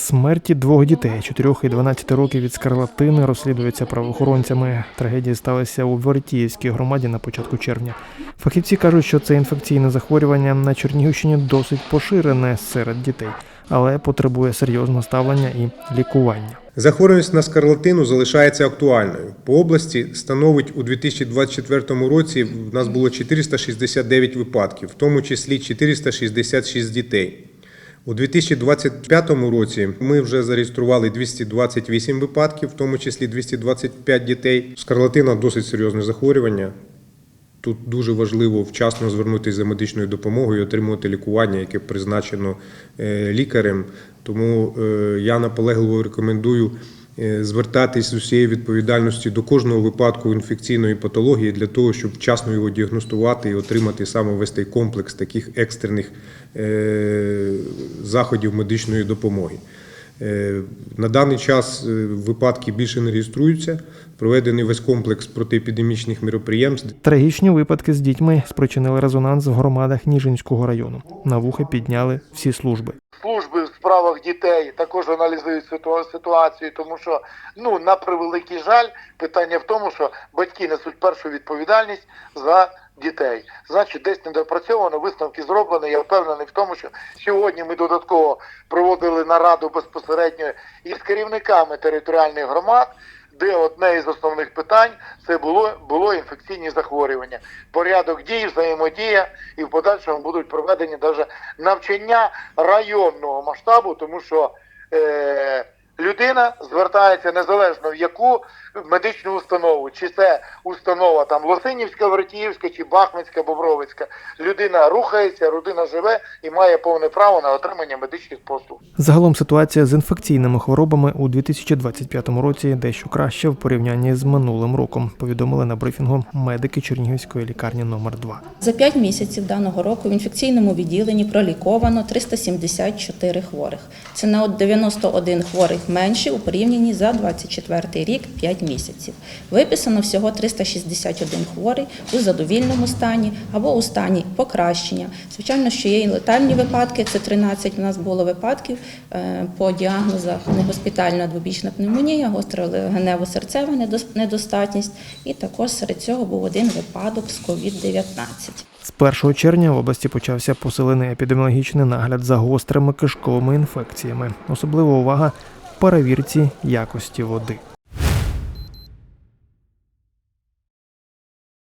Смерті двох дітей 4 і 12 років від скарлатини розслідуються правоохоронцями. Трагедії сталися у Вертіївській громаді на початку червня. Фахівці кажуть, що це інфекційне захворювання на Чернігівщині досить поширене серед дітей, але потребує серйозного ставлення і лікування. Захворюваність на скарлатину залишається актуальною. По області становить у 2024 році в нас було 469 випадків, в тому числі 466 дітей. У 2025 році ми вже зареєстрували 228 випадків, в тому числі 225 дітей. Скарлатина досить серйозне захворювання. Тут дуже важливо вчасно звернутися за медичною допомогою і отримувати лікування, яке призначено е, лікарем. Тому е, я наполегливо рекомендую звертатись з усією відповідальністю до кожного випадку інфекційної патології для того, щоб вчасно його діагностувати і отримати саме весь цей комплекс таких екстрених е, заходів медичної допомоги. Е, На даний час е, випадки більше не реєструються. Проведений весь комплекс протиепідемічних міроприємств. Трагічні випадки з дітьми спричинили резонанс в громадах Ніжинського району. На вуха підняли всі служби. служби в справах дітей також аналізують ситу- ситуацію, тому що ну на превеликий жаль, питання в тому, що батьки несуть першу відповідальність за дітей. Значить, десь недопрацьовано, висновки зроблені. Я впевнений в тому, що сьогодні ми додатково проводили нараду безпосередньо із керівниками територіальних громад. Де одне із основних питань це було, було інфекційні захворювання, порядок дій, взаємодія, і в подальшому будуть проведені навіть навчання районного масштабу, тому що е, людина звертається незалежно в яку медичну установу, чи це установа там Лосинівська, Вертіївська, чи Бахмацька, Бобровицька. Людина рухається, людина живе і має повне право на отримання медичних послуг. Загалом ситуація з інфекційними хворобами у 2025 році дещо краще в порівнянні з минулим роком. Повідомили на брифінгу медики Чернігівської лікарні номер 2 За 5 місяців даного року в інфекційному відділенні проліковано 374 хворих. Це на от 91 хворих менше у порівнянні за 24 рік 5 місяців. Виписано всього 361 хворий у задовільному стані або у стані покращення. Звичайно, що є і летальні випадки. Це 13 у нас було випадків е, по діагнозах негоспітальна двобічна пневмонія, гостра легенево-серцева недостатність. І також серед цього був один випадок з COVID-19. З 1 червня в області почався посилений епідеміологічний нагляд за гострими кишковими інфекціями. Особлива увага перевірці якості води.